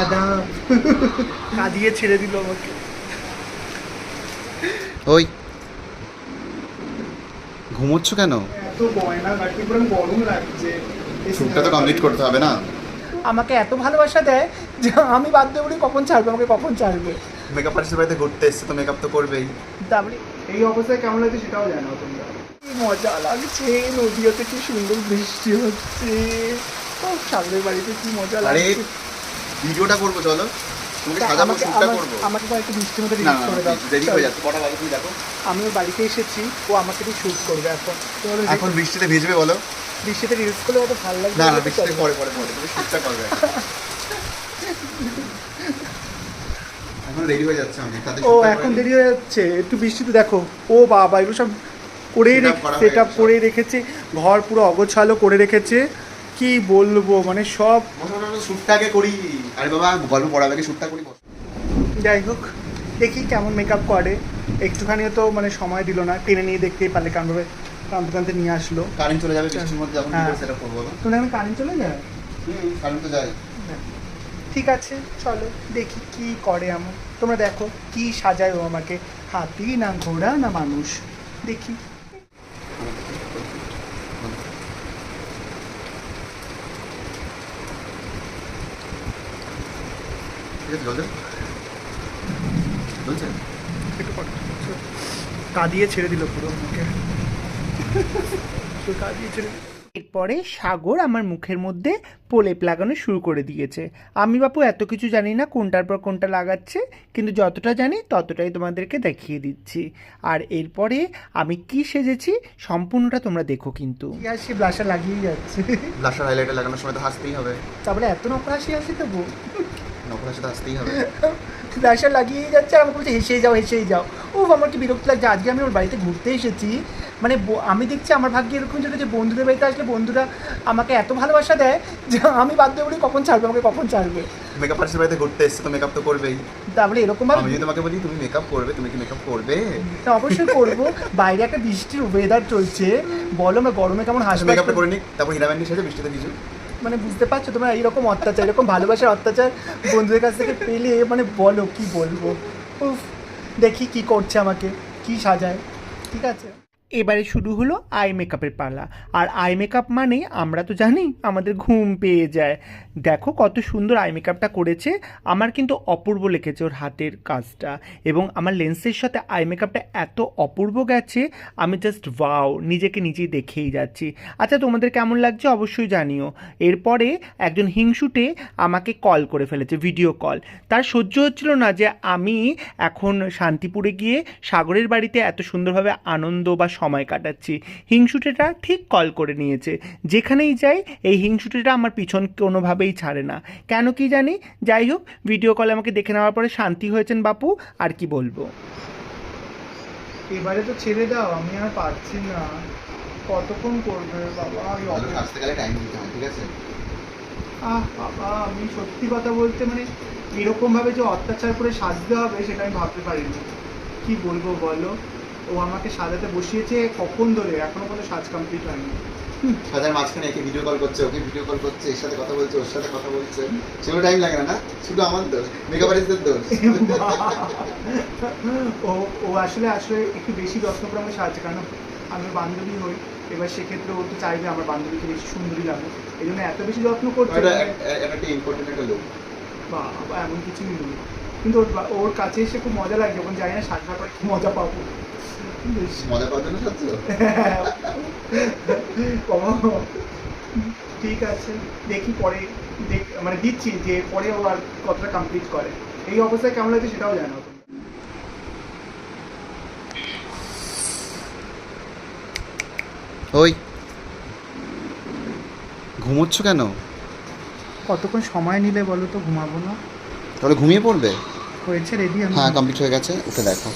আদাব কাঁদিয়ে ছেড়ে দিল আমাকে। ওই। ঘুমোচ্ছ কেন? এত গয়না গাটি পুরো গরম লাগছে। শ্যুটটা তো কমপ্লিট করতে হবে না? আমাকে এত ভালোবাসা দেয় যে আমি বাধ্য বলি কখন ছাড়বে আমাকে কখন ছাড়বে। মেকআপ আর্টিস্টের বাড়িতে ঘুরতে এসছে তো মেকআপ তো করবেই। তারপরে এই অবস্থায় কেমন লাগছে সেটাও জানো তোমরা কি মজা লাগছে নদীতে কি সুন্দর বৃষ্টি হচ্ছে। ও সাগরের বাড়িতে কি মজা আরে লাগছে। ভিডিওটা করব চলো। আমাকে আমাকে তো একটু বৃষ্টির মধ্যে না রিলিজ করে দাও। দেরি হয়ে যাচ্ছে কটা বাজে তুমি দেখো। আমি ওর বাড়িতে এসেছি ও আমাকে দিয়ে শুট করবে এখন। বৃষ্টিতে ভিজবে বলো। বৃষ্টিতে রিলস করলে অত ভালো লাগবে না না বৃষ্টিতে পরে পরে পরে তুমি শ্যুটটা করবে। এখন রেডি হয়ে যাচ্ছে আমি ও এখন দেরি হয়ে যাচ্ছে। একটু বৃষ্টিতে দেখো ও বাবা এগুলো সব করে Setup করা সেট আপ করে রেখেছে ঘর পুরো অগোছালো করে রেখেছে। কি বলব? মানে সব বসো, বসো, বসো, শ্যুটটা আগে করি। আরে বাবা গল্প পড়াবে আগে শ্যুটটা করি যাই হোক দেখি কেমন মেকআপ করে। একটুখানিও তো মানে সময় দিল না। টেনে নিয়ে দেখতেই পারলে কারণ ভাবে কানতে কানতে নিয়ে আসলো। কারেন্ট চলে যাবে বৃষ্টির মধ্যে যখন হ্যাঁ। সেটা করব বলো। তুমি আমি কারেন্ট চলে যায়? হুম কারেন্ট তো যায়। ঠিক আছে চলো দেখি কি করে আমার তোমরা দেখো কি সাজায় ও আমাকে। হাতি না ঘোড়া না মানুষ। দেখি। ঠিক আছে কাঁদিয়ে ছেড়ে দিল পুরো কাঁদিয়ে ছেড়ে এরপরে সাগর আমার মুখের মধ্যে প্রলেপ লাগানো শুরু করে দিয়েছে। আমি বাপু এত কিছু জানি না কোনটার পর কোনটা লাগাচ্ছে কিন্তু যতটা জানি ততটাই তোমাদেরকে দেখিয়ে দিচ্ছি। আর এরপরে আমি কি সেজেছি সম্পূর্ণটা তোমরা দেখো কিন্তু। সে ব্লাশা লাগিয়েই যাচ্ছে। ব্লাশার হাইলাইটার লাগানোর সময় তো হাসতেই হবে। তারপরে এত নকর হাসি আসি তবু নকলের সাথে হাসতেই হবে। ব্লাশা লাগিয়েই যাচ্ছে আর আমাকে বলছে হেসেই যাও হেসেই যাও। ও আমার কি বিরক্ত লাগছে। আজকে আমি ওর বাড়িতে ঘুরতে এসেছি। মানে আমি দেখছি আমার ভাগ্যে এরকম ছিল যে বন্ধুদের বাড়িতে আসলে বন্ধুরা আমাকে এত ভালোবাসা দেয় যে আমি বাধ্য করি কখন ছাড়বে আমাকে? কখন ছাড়বে? মেকআপ আর্টিস্টের বাড়িতে ঘুরতে এসছে তো মেকআপ তো করবেই। তারপরে এরকম ভাবে আমি যদি তোমাকে বলি তুমি মেকআপ করবে তুমি কি মেকআপ করবে? তা অবশ্যই করব। বাইরে একটা বৃষ্টির ওয়েদার চলছে। বলো না গরমে কেমন হাসবে মেকআপটা করে নিক। তারপর হিরাম্যান্ডি সাথে বৃষ্টিতে ভিজু মানে বুঝতে পারছ, তোমরা এইরকম অত্যাচার এরকম ভালোবাসার অত্যাচার বন্ধুদের কাছ থেকে পেলে মানে বলো কি বলব? উফ, দেখি কি করছে আমাকে, কি সাজায়, ঠিক আছে? এবারে শুরু হলো আই মেকআপের পালা। আর আই মেকআপ মানে আমরা তো জানি আমাদের ঘুম পেয়ে যায়। দেখো কত সুন্দর আই মেকআপটা করেছে। আমার কিন্তু অপূর্ব লেগেছে ওর হাতের কাজটা। এবং আমার লেন্সের সাথে আই মেকআপটা এত অপূর্ব গেছে, আমি জাস্ট ওয়াও নিজেকে নিজেই দেখেই যাচ্ছি। আচ্ছা তোমাদের কেমন লাগছে অবশ্যই জানিও। এরপরে একজন হিংসুটে আমাকে কল করে ফেলেছে ভিডিও কল তার সহ্য হচ্ছিল না যে আমি এখন শান্তিপুরে গিয়ে সাগরের বাড়িতে এত সুন্দরভাবে আনন্দ বা সময় কাটাচ্ছি। হিংসুটেটা ঠিক কল করে নিয়েছে। যেখানেই যাই এই হিংসুটেটা আমার পিছন কোনোভাবেই ছাড়ে না। কেন কি জানি? যাই হোক ভিডিও কলে আমাকে দেখে নেওয়ার পরে শান্তি হয়েছেন বাপু আর কি বলব? এবারে তো ছেড়ে দাও আমি আর পারছি না। কতক্ষণ করবে বাবা? আমি গেলে টাইম দিতে হয় ঠিক আছে? আহ বাবা আমি সত্যি কথা বলতে মানে এরকম ভাবে যে অত্যাচার করে সাজতে হবে সেটা আমি ভাবতে পারিনি। কি বলব বলো? ও আমাকে সাজাতে বসিয়েছে কখন ধরে? এখনও কোনো সাজ কমপ্লিট হয়নি। সাজার মাঝখানে একে ভিডিও কল করছে ওকে ভিডিও কল করছে এর সাথে কথা বলছে ওর সাথে কথা বলছে। সেগুলো টাইম লাগে না না? শুধু আমার দোষ। মেকআপ আর্টিস্টের দোষ। ও ও আসলে আসলে একটু বেশি যত্ন করে আমাকে সাহায্য কারণ আমি বান্ধবী হই। এবার সেক্ষেত্রে ও তো চাইবে আমার বান্ধবীকে বেশি সুন্দরী লাগে এই জন্য এত বেশি যত্ন করছে একটা ইম্পর্টেন্ট একটা লোক বাবা এমন কিছুই নেই। কিন্তু ওর ওর কাছে এসে খুব মজা লাগে যখন জানি না সাজা করে খুব মজা পাবো। বেশ। মজা ঠিক আছে দেখি পরে দেখ মানে দিচ্ছি যে পরে ও আর কতটা কমপ্লিট করে। এই অবস্থায় কেমন লাগছে সেটাও জানো। ওই ঘুমোচ্ছ কেন? কতক্ষণ সময় নিলে বলো তো ঘুমাবো না? তাহলে ঘুমিয়ে পড়বে? হয়েছে? রেডি হ্যাঁ কমপ্লিট হয়ে গেছে। উঠে দেখো।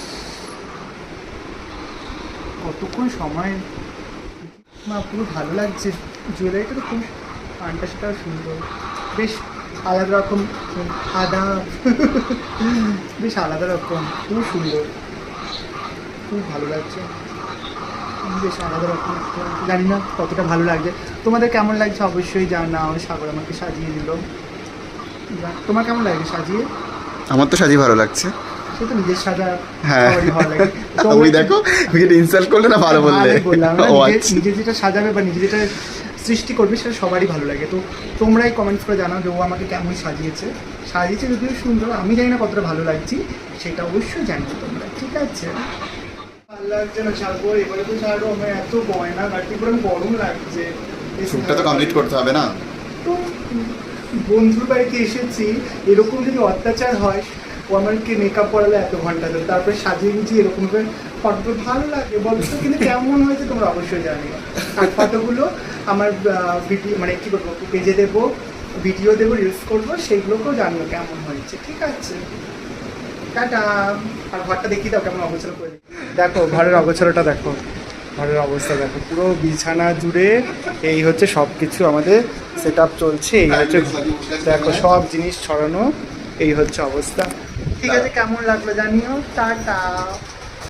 কতক্ষণ সময়? মা পুরো ভালো লাগছে। জুয়েলারিটা তো খুব পানটা সেটাও সুন্দর। বেশ আলাদা রকম আদা। বেশ আলাদা রকম খুব সুন্দর। খুব ভালো লাগছে। বেশ আলাদা রকম জানি না কতটা ভালো লাগছে। তোমাদের কেমন লাগছে অবশ্যই জানাও। সাগর আমাকে সাজিয়ে দিল। তোমার কেমন লাগে সাজিয়ে? আমার তো সাজি ভালো লাগছে। নিজের সাজা হ্যাঁ। ওই দেখো ইনসাল্ট করলে না ভালো বললে? না, নিজে আচ্ছা। যেটা সাজাবে বা নিজে যেটা সৃষ্টি করবে সেটা সবারই ভালো লাগে। তো তোমরাই কমেন্টস করে জানাও যে ও আমাকে কেমন সাজিয়েছে। সাজিয়েছে যদিও সুন্দর আমি জানি না কতটা ভালো লাগছি সেটা অবশ্যই জানিও তোমরা ঠিক আছে? ভালো লাগছে না ছাড়বো এবারে তো ছাড়বো আমার এত গয়না গাড়ি পুরো গরম লাগছে। শ্যুটটা তো কমপ্লিট করতে হবে না? তো বন্ধুর বাড়িতে এসেছি, এরকম যদি অত্যাচার হয়, ও আমাকে মেকআপ করালো এত ঘণ্টা ধরে, তারপরে সাজিয়ে গুছিয়ে এরকম করে ফটো, ভালো লাগে বলছো কিন্তু কেমন হয়েছে তোমরা অবশ্যই জানিও আর ফটোগুলো আমার ভিডিও মানে কী বলব পেজে দেবো ভিডিও দেবো রিলস করব সেইগুলোকেও জানিও কেমন হয়েছে, ঠিক আছে? টাটা। আর ঘরটা দেখিয়ে দাও, কেমন অগোছালো করে দেখো, ঘরের অগোছালোটা দেখো। ঘরের অবস্থা দেখো, পুরো বিছানা জুড়ে এই হচ্ছে সব কিছু আমাদের সেট চলছে, এই হচ্ছে দেখো সব জিনিস ছড়ানো, এই হচ্ছে অবস্থা। ঠিক আছে, কেমন লাগল জানিও? টাটা।